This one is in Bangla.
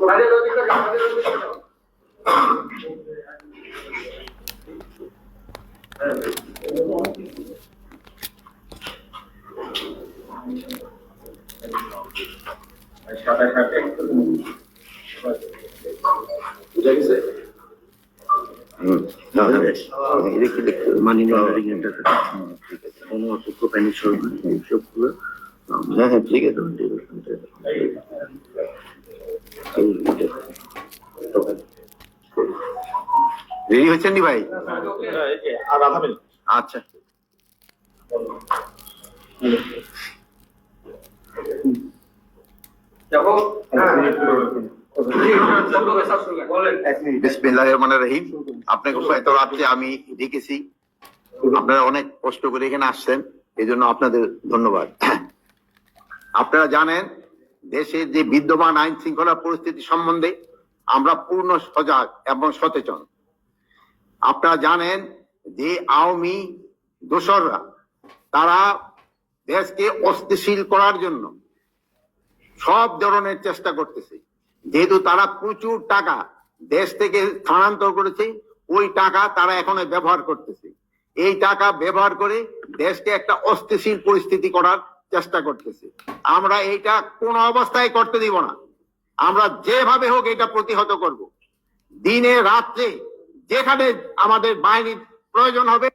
তাদের অধিকার আমাদের অধিকার বুঝা গেছে মানি কোনো অসুখ প্যানিক সবগুলো হ্যাঁ হ্যাঁ ঠিক আছে। আচ্ছা। আমি ডেকেছি আপনারা অনেক কষ্ট করে এখানে আসছেন এই আপনাদের ধন্যবাদ। আপনারা জানেন দেশের যে বিদ্যমান আইন শৃঙ্খলা পরিস্থিতি সম্বন্ধে আমরা পূর্ণ সজাগ এবং সচেতন। আপনারা জানেন যে আওয়ামী দোসররা, তারা দেশকে অস্থিশীল করার জন্য সব ধরনের চেষ্টা করতেছে। যেহেতু তারা প্রচুর টাকা দেশ থেকে স্থানান্তর করেছে, ওই টাকা তারা এখন ব্যবহার করতেছে। এই টাকা ব্যবহার করে দেশকে একটা অস্থিশীল পরিস্থিতি করার চেষ্টা করতেছি। আমরা এটা কোন অবস্থায় করতে দিব না। আমরা যেভাবে হোক এটা প্রতিহত করব। দিনে রাত্রে যেখানে আমাদের বাহিনীর প্রয়োজন হবে